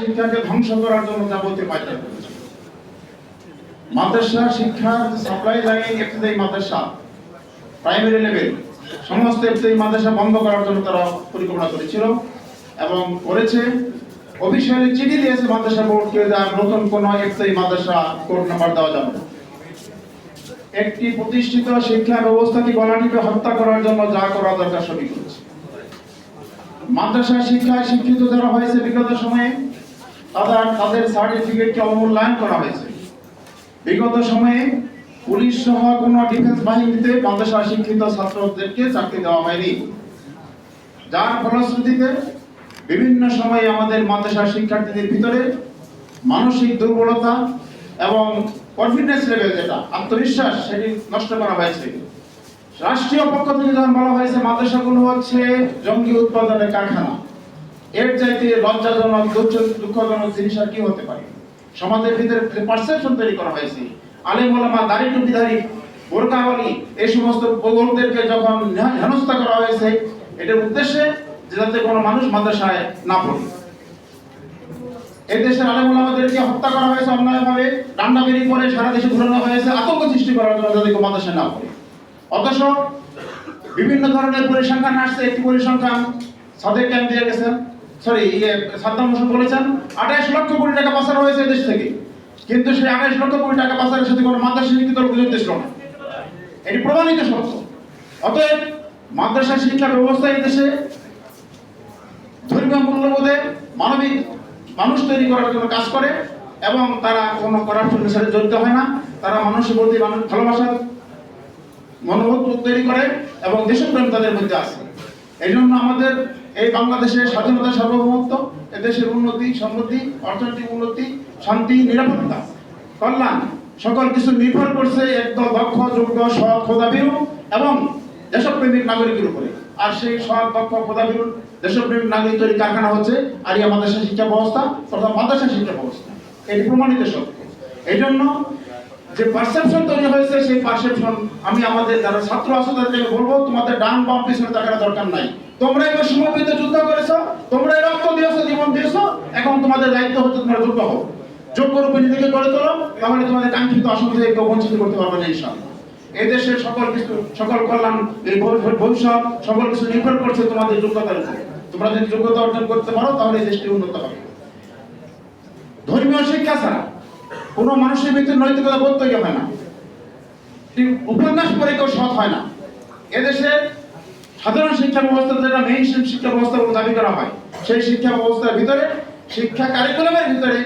শিক্ষাকে ধ্বংস করার জন্য যাবতীয় করেছে। মাদ্রাসা শিক্ষার সাপ্লাই লাইন ইফতেদায়ী মাদ্রাসা প্রাইমারি লেভেল সমস্ত ইফতেদায়ী মাদ্রাসা বন্ধ করার জন্য তারা পরিকল্পনা করেছিল এবং করেছে। অফিসিয়ালি চিঠি দিয়েছে মাদ্রাসা বোর্ডকে যে নতুন কোন ইফতেদায়ী মাদ্রাসা কোড নাম্বার দেওয়া যাবে একটি প্রতিষ্ঠিত শিক্ষা ব্যবস্থাকে গলাটিকে হত্যা করার জন্য যা করা দরকার সবই করেছে। মাদ্রাসা শিক্ষায় শিক্ষিত যারা হয়েছে বিগত সময়ে তাদের তাদের সার্টিফিকেটকে অমূল্যায়ন করা হয়েছে। বিগত সময়ে পুলিশ সহ কোন ডিফেন্স বাহিনীতে মাদ্রাসা শিক্ষিত ছাত্রদেরকে চাকরি দেওয়া হয়নি। যার ফলশ্রুতিতে বিভিন্ন সময়ে আমাদের মাদ্রাসা শিক্ষার্থীদের ভিতরে মানসিক দুর্বলতা এবং কনফিডেন্স লেভেল যেটা, আত্মবিশ্বাস, সেটি নষ্ট করা হয়েছে। রাষ্ট্রীয় পক্ষ থেকে যখন বলা হয়েছে, মাদ্রাসাগুলো হচ্ছে জঙ্গি উৎপাদনের কারখানা। এর চাইতে লজ্জাজনক দুঃখজনক জিনিস আর কি হতে পারে? সমাজের ভিতরে পারসেপশন তৈরি করা হয়েছে, আলিম ওলামা দাড়ি টুপিধারী বোরকাওয়ালি এই সমস্ত লোকদেরকে যখন হেনস্থা করা হয়েছে, এটার উদ্দেশ্যে যে যাতে কোনো মানুষ মাদ্রাসায় না পড়ে। এই দেশের আলেম ওলামাদেরকে হত্যা করা হয়েছে অন্যায়ভাবে ডান্ডা বেরি করে সারা দেশে ঘুরানো হয়েছে, আতঙ্ক সৃষ্টি করার জন্য কেউ মাদ্রাসায় না পড়ে। অথচ বিভিন্ন ধরনের পরিসংখ্যান আসছে, একটি পরিসংখ্যান সাদেক ক্যাম্প দিয়ে গেছেন? সরি ইয়ে সাদ্দাম হোসেন বলেছেন, আঠাইশ লক্ষ কোটি টাকা পাচার হয়েছে দেশ থেকে। কিন্তু সেই আঠাইশ লক্ষ কোটি টাকা পাচারের সাথে কোনো মাদ্রাসা শিক্ষিত লোক জড়িত ছিল না। এটি প্রমাণিত সত্য। অতএব মাদ্রাসা শিক্ষা ব্যবস্থা দেশে ধর্মীয় মূল্যবোধে মানবিক মানুষ তৈরি করার জন্য কাজ করে এবং তারা কোনো করাপশনের সাথে জড়িত হয় না। তারা মানুষের প্রতি মানুষ ভালোবাসার মনোবোধ তৈরি করে এবং দেশপ্রেম তাদের মধ্যে আছে। এই জন্য আমাদের এই বাংলাদেশের স্বাধীনতা সার্বভৌমত্ব, এদেশের উন্নতি, সমৃদ্ধি, অর্থনৈতিক উন্নতি, শান্তি, নিরাপত্তা, কল্যাণ, সকল কিছু নির্ভর করছে একদম দক্ষ, যোগ্য, সৎ খোদাবিরু এবং দেশপ্রেমিক নাগরিকের উপরে। আর সেই সৎ, দক্ষ খোদাবিরু দেশপ্রেমিক নাগরিক তৈরি কারখানা হচ্ছে আরিয়া মাদ্রাসা শিক্ষা ব্যবস্থা তথা মাদ্রাসা শিক্ষা ব্যবস্থা। এটি প্রমাণিত সত্য। এই জন্য যে পারসেপশন তৈরি হয়েছে, সেই পারসেপশন আমি আমাদের যারা ছাত্র আছে বলব, তোমাদের ডান বাম পিছনে তাকার দরকার নাই। তোমরা এবার সমবেত যুদ্ধ করেছ, তোমরা রক্ত দিয়েছ, জীবন দিয়েছ, এখন তোমাদের দায়িত্ব হচ্ছে তোমরা যোগ্য হও যোগ্য রূপে নিজেকে গড়ে তোলো, তাহলে তোমাদের কাঙ্ক্ষিত আসন কেউ বঞ্চিত করতে পারবে না, ইনশাআল্লাহ। এই দেশের সকল কিছু, সকল কল্যাণ, এই ভবিষ্যৎ, সকল কিছু নির্ভর করছে তোমাদের যোগ্যতার উপরে। তোমরা যদি যোগ্যতা অর্জন করতে পারো, তাহলে এই দেশটি উন্নত হবে। ধর্মীয় শিক্ষা ছাড়া কোনো মানুষের ভিতরে নৈতিকতা বোধ তৈরি হয় না। উপন্যাস পড়ে কেউ সৎ হয় না। এদেশে সাধারণ শিক্ষা ব্যবস্থা যেটা মেইন শিক্ষা ব্যবস্থা দাবি করা হয়, সেই শিক্ষা ব্যবস্থার ভিতরে শিক্ষা কারিকুলামের ভিতরে